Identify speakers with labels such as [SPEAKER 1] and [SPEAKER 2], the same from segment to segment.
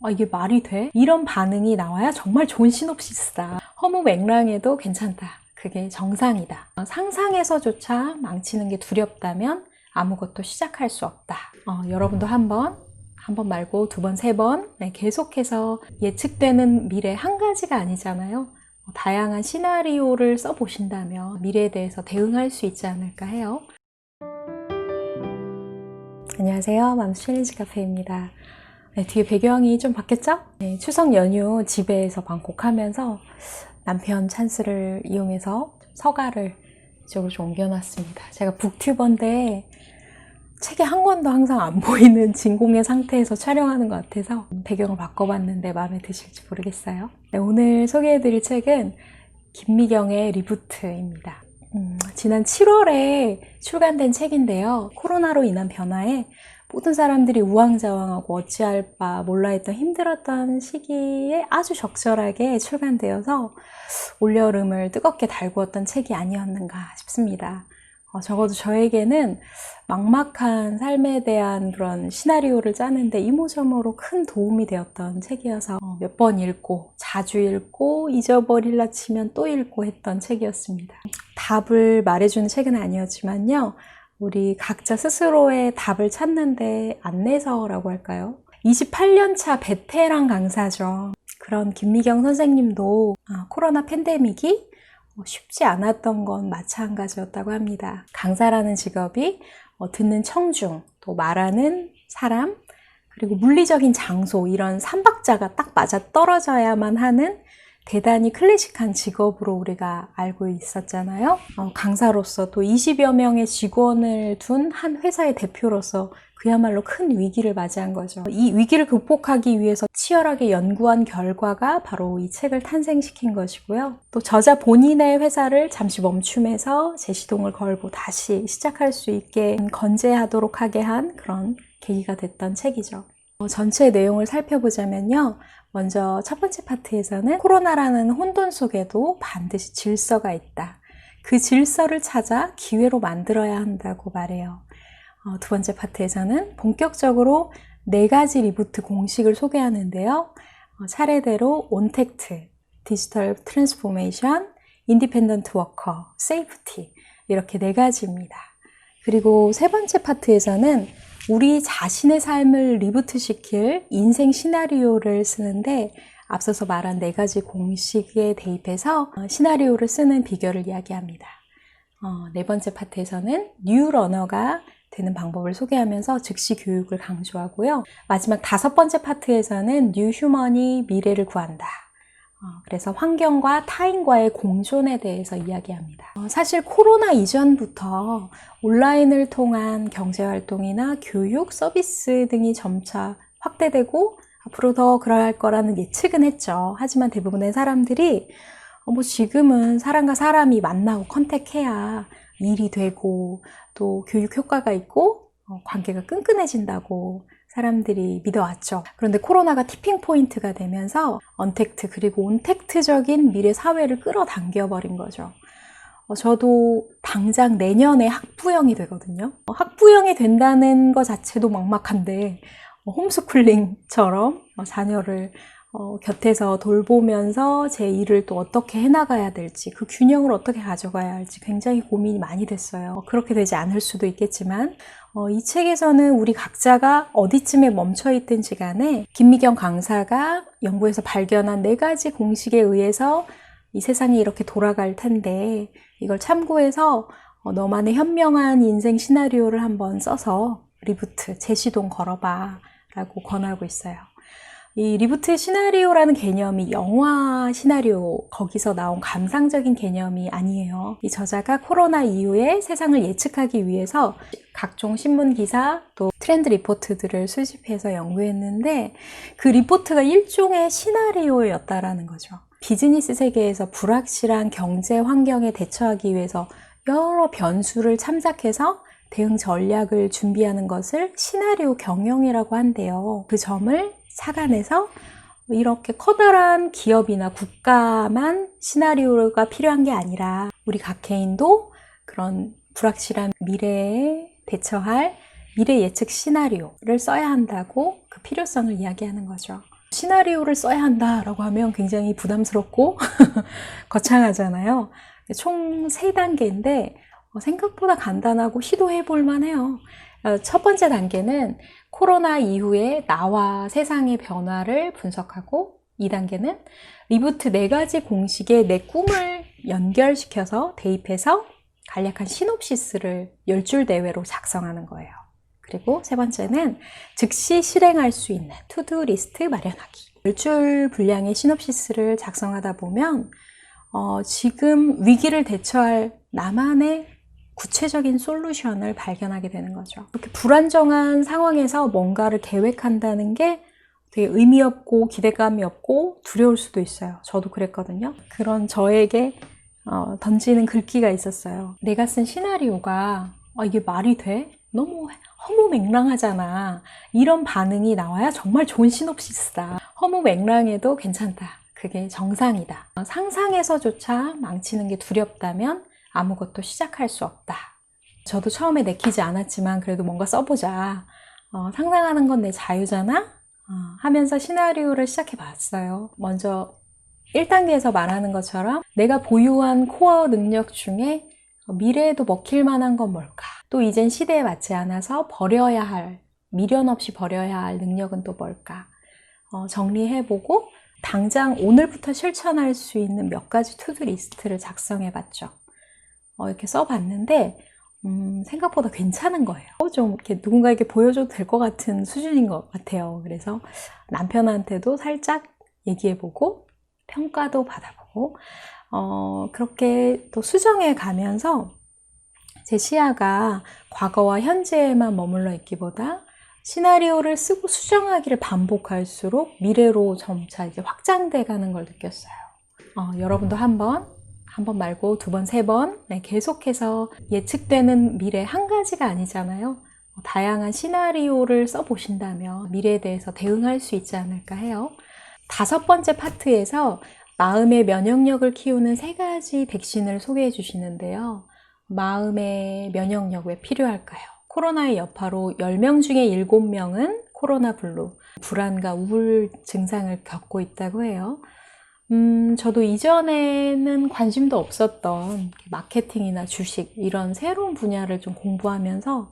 [SPEAKER 1] 아, 이게 말이 돼? 이런 반응이 나와야 정말 좋은 시놉시스다. 허무 맹랑해도 괜찮다. 그게 정상이다. 어, 상상에서조차 망치는 게 두렵다면 아무것도 시작할 수 없다. 어, 여러분도 한번 한 번 말고 두 번, 세 번, 네, 계속해서 예측되는 미래 한 가지가 아니잖아요. 어, 다양한 시나리오를 써보신다면 미래에 대해서 대응할 수 있지 않을까 해요. 안녕하세요. 맘스 챌린지 카페입니다. 네, 뒤에 배경이 좀 바뀌었죠? 네, 추석 연휴 집에서 방콕하면서 남편 찬스를 이용해서 서가를 이쪽으로 좀 옮겨놨습니다. 제가 북튜버인데 책에 한 권도 항상 안 보이는 진공의 상태에서 촬영하는 것 같아서 배경을 바꿔봤는데 마음에 드실지 모르겠어요. 네, 오늘 소개해드릴 책은 김미경의 리부트입니다. 음, 지난 7월에 출간된 책인데요. 코로나로 인한 변화에 모든 사람들이 우왕좌왕하고 어찌할 바 몰라 했던 힘들었던 시기에 아주 적절하게 출간되어서 올여름을 뜨겁게 달구었던 책이 아니었는가 싶습니다. 어, 적어도 저에게는 막막한 삶에 대한 그런 시나리오를 짜는데 이모저모로 큰 도움이 되었던 책이어서 몇 번 읽고 자주 읽고 잊어버릴라 치면 또 읽고 했던 책이었습니다. 답을 말해주는 책은 아니었지만요. 우리 각자 스스로의 답을 찾는데 안내서라고 할까요? 28년차 베테랑 강사죠. 그런 김미경 선생님도 아, 코로나 팬데믹이 쉽지 않았던 건 마찬가지였다고 합니다. 강사라는 직업이 어, 듣는 청중, 또 말하는 사람, 그리고 물리적인 장소, 이런 삼박자가 딱 맞아 떨어져야만 하는 대단히 클래식한 직업으로 우리가 알고 있었잖아요. 어, 강사로서 또 20여 명의 직원을 둔 한 회사의 대표로서 그야말로 큰 위기를 맞이한 거죠. 이 위기를 극복하기 위해서 치열하게 연구한 결과가 바로 이 책을 탄생시킨 것이고요. 또 저자 본인의 회사를 잠시 멈춤해서 재시동을 걸고 다시 시작할 수 있게 건재하도록 하게 한 그런 계기가 됐던 책이죠. 어, 전체 내용을 살펴보자면요. 먼저 첫 번째 파트에서는 코로나라는 혼돈 속에도 반드시 질서가 있다. 그 질서를 찾아 기회로 만들어야 한다고 말해요. 어, 두 번째 파트에서는 본격적으로 네 가지 리부트 공식을 소개하는데요. 어, 차례대로 온택트, 디지털 트랜스포메이션, 인디펜던트 워커, 세이프티 이렇게 네 가지입니다. 그리고 세 번째 파트에서는 우리 자신의 삶을 리부트 시킬 인생 시나리오를 쓰는데 앞서서 말한 네 가지 공식에 대입해서 시나리오를 쓰는 비결을 이야기합니다. 어, 네 번째 파트에서는 뉴 러너가 되는 방법을 소개하면서 즉시 교육을 강조하고요. 마지막 다섯 번째 파트에서는 뉴 휴먼이 미래를 구한다. 어, 그래서 환경과 타인과의 공존에 대해서 이야기합니다. 어, 사실 코로나 이전부터 온라인을 통한 경제활동이나 교육, 서비스 등이 점차 확대되고 앞으로 더 그럴 거라는 예측은 했죠. 하지만 대부분의 사람들이 어, 뭐 지금은 사람과 사람이 만나고 컨택해야 일이 되고 또 교육 효과가 있고 관계가 끈끈해진다고 사람들이 믿어왔죠. 그런데 코로나가 티핑 포인트가 되면서 언택트 그리고 온택트적인 미래 사회를 끌어당겨 버린 거죠. 어, 저도 당장 내년에 학부형이 되거든요. 어, 학부형이 된다는 것 자체도 막막한데 어, 홈스쿨링처럼 어, 자녀를 어, 곁에서 돌보면서 제 일을 또 어떻게 해나가야 될지, 그 균형을 어떻게 가져가야 할지 굉장히 고민이 많이 됐어요. 어, 그렇게 되지 않을 수도 있겠지만, 어, 이 책에서는 우리 각자가 어디쯤에 멈춰 있든지 간에 김미경 강사가 연구에서 발견한 네 가지 공식에 의해서 이 세상이 이렇게 돌아갈 텐데, 이걸 참고해서 어, 너만의 현명한 인생 시나리오를 한번 써서 리부트, 재시동 걸어봐 라고 권하고 있어요. 이 리부트 시나리오라는 개념이 영화 시나리오 거기서 나온 감상적인 개념이 아니에요. 이 저자가 코로나 이후에 세상을 예측하기 위해서 각종 신문 기사 또 트렌드 리포트들을 수집해서 연구했는데 그 리포트가 일종의 시나리오였다라는 거죠. 비즈니스 세계에서 불확실한 경제 환경에 대처하기 위해서 여러 변수를 참작해서 대응 전략을 준비하는 것을 시나리오 경영이라고 한대요. 그 점을 착안해서 이렇게 커다란 기업이나 국가만 시나리오가 필요한 게 아니라 우리 각 개인도 그런 불확실한 미래에 대처할 미래 예측 시나리오를 써야 한다고 그 필요성을 이야기하는 거죠. 시나리오를 써야 한다라고 하면 굉장히 부담스럽고 거창하잖아요. 총 3단계인데 어, 생각보다 간단하고 시도해 볼 만해요. 어, 첫 번째 단계는 코로나 이후에 나와 세상의 변화를 분석하고 2단계는 리부트 4가지 공식에 내 꿈을 연결시켜서 대입해서 간략한 시놉시스를 10줄 내외로 작성하는 거예요. 그리고 세 번째는 즉시 실행할 수 있는 투두 리스트 마련하기. 10줄 분량의 시놉시스를 작성하다 보면 어, 지금 위기를 대처할 나만의 구체적인 솔루션을 발견하게 되는 거죠. 이렇게 불안정한 상황에서 뭔가를 계획한다는 게 되게 의미 없고 기대감이 없고 두려울 수도 있어요. 저도 그랬거든요. 그런 저에게 어, 던지는 글귀가 있었어요. 내가 쓴 시나리오가 아, 이게 말이 돼? 너무 허무맹랑하잖아. 이런 반응이 나와야 정말 좋은 시놉시스다. 허무맹랑해도 괜찮다. 그게 정상이다. 상상에서조차 망치는 게 두렵다면 아무것도 시작할 수 없다. 저도 처음에 내키지 않았지만 그래도 뭔가 써보자. 어, 상상하는 건 내 자유잖아? 어, 하면서 시나리오를 시작해 봤어요. 먼저 1단계에서 말하는 것처럼 내가 보유한 코어 능력 중에 미래에도 먹힐 만한 건 뭘까? 또 이젠 시대에 맞지 않아서 버려야 할, 미련 없이 버려야 할 능력은 또 뭘까? 어, 정리해보고 당장 오늘부터 실천할 수 있는 몇 가지 투두 리스트를 작성해 봤죠. 어, 이렇게 써봤는데, 음, 생각보다 괜찮은 거예요. 좀 이렇게 누군가에게 보여줘도 될 것 같은 수준인 것 같아요. 그래서 남편한테도 살짝 얘기해보고, 평가도 받아보고, 어, 그렇게 또 수정해 가면서 제 시야가 과거와 현재에만 머물러 있기보다 시나리오를 쓰고 수정하기를 반복할수록 미래로 점차 이제 확장돼 가는 걸 느꼈어요. 어, 여러분도 한번, 한 번 말고 두 번, 세 번, 네, 계속해서 예측되는 미래 한 가지가 아니잖아요. 어, 다양한 시나리오를 써보신다면 미래에 대해서 대응할 수 있지 않을까 해요. 다섯 번째 파트에서 마음의 면역력을 키우는 세 가지 백신을 소개해 주시는데요. 마음의 면역력 왜 필요할까요? 코로나의 여파로 10명 중에 7명은 코로나 블루, 불안과 우울 증상을 겪고 있다고 해요. 음, 저도 이전에는 관심도 없었던 마케팅이나 주식 이런 새로운 분야를 좀 공부하면서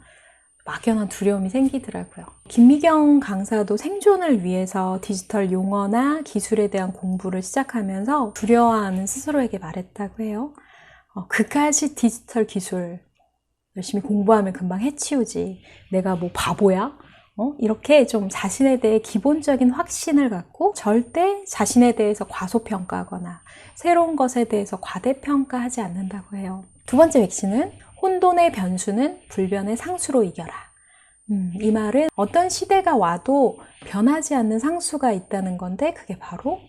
[SPEAKER 1] 막연한 두려움이 생기더라고요. 김미경 강사도 생존을 위해서 디지털 용어나 기술에 대한 공부를 시작하면서 두려워하는 스스로에게 말했다고 해요. 어, 그까지 디지털 기술 열심히 공부하면 금방 해치우지. 내가 뭐 바보야? 어? 이렇게 좀 자신에 대해 기본적인 확신을 갖고 절대 자신에 대해서 과소평가하거나 새로운 것에 대해서 과대평가하지 않는다고 해요. 두 번째 백신은 혼돈의 변수는 불변의 상수로 이겨라. 음, 이 말은 어떤 시대가 와도 변하지 않는 상수가 있다는 건데 그게 바로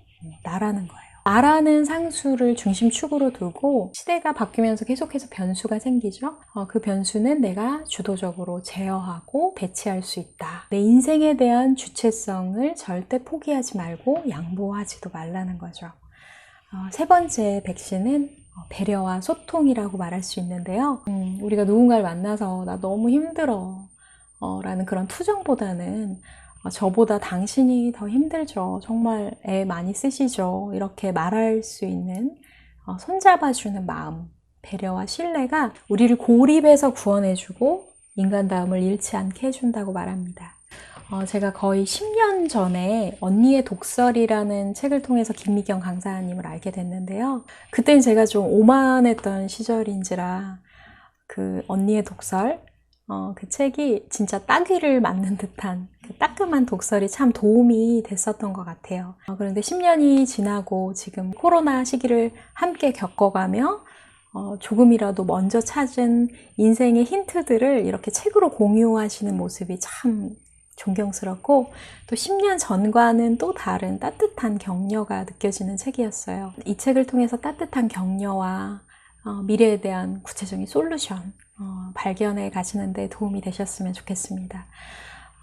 [SPEAKER 1] 나라는 거예요. 나라는 상수를 중심축으로 두고 시대가 바뀌면서 계속해서 변수가 생기죠. 어, 그 변수는 내가 주도적으로 제어하고 배치할 수 있다. 내 인생에 대한 주체성을 절대 포기하지 말고 양보하지도 말라는 거죠. 어, 세 번째 백신은 어, 배려와 소통이라고 말할 수 있는데요. 음, 우리가 누군가를 만나서 나 너무 힘들어 어, 라는 그런 투정보다는 어, 저보다 당신이 더 힘들죠. 정말 애 많이 쓰시죠. 이렇게 말할 수 있는 어, 손잡아주는 마음, 배려와 신뢰가 우리를 고립에서 구원해주고 인간다움을 잃지 않게 해준다고 말합니다. 어, 제가 거의 10년 전에 언니의 독설이라는 책을 통해서 김미경 강사님을 알게 됐는데요. 그때는 제가 좀 오만했던 시절인지라 그 언니의 독설, 어, 그 책이 진짜 따귀를 맞는 듯한 그 따끔한 독설이 참 도움이 됐었던 것 같아요. 어, 그런데 10년이 지나고 지금 코로나 시기를 함께 겪어가며 어, 조금이라도 먼저 찾은 인생의 힌트들을 이렇게 책으로 공유하시는 모습이 참 존경스럽고 또 10년 전과는 또 다른 따뜻한 격려가 느껴지는 책이었어요. 이 책을 통해서 따뜻한 격려와 어, 미래에 대한 구체적인 솔루션 어, 발견해 가시는데 도움이 되셨으면 좋겠습니다.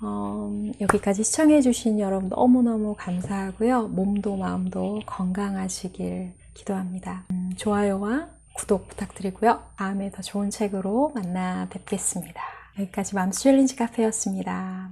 [SPEAKER 1] 어, 여기까지 시청해주신 여러분 너무너무 감사하고요. 몸도 마음도 건강하시길 기도합니다. 음, 좋아요와 구독 부탁드리고요. 다음에 더 좋은 책으로 만나 뵙겠습니다. 여기까지 맘스 챌린지 카페였습니다.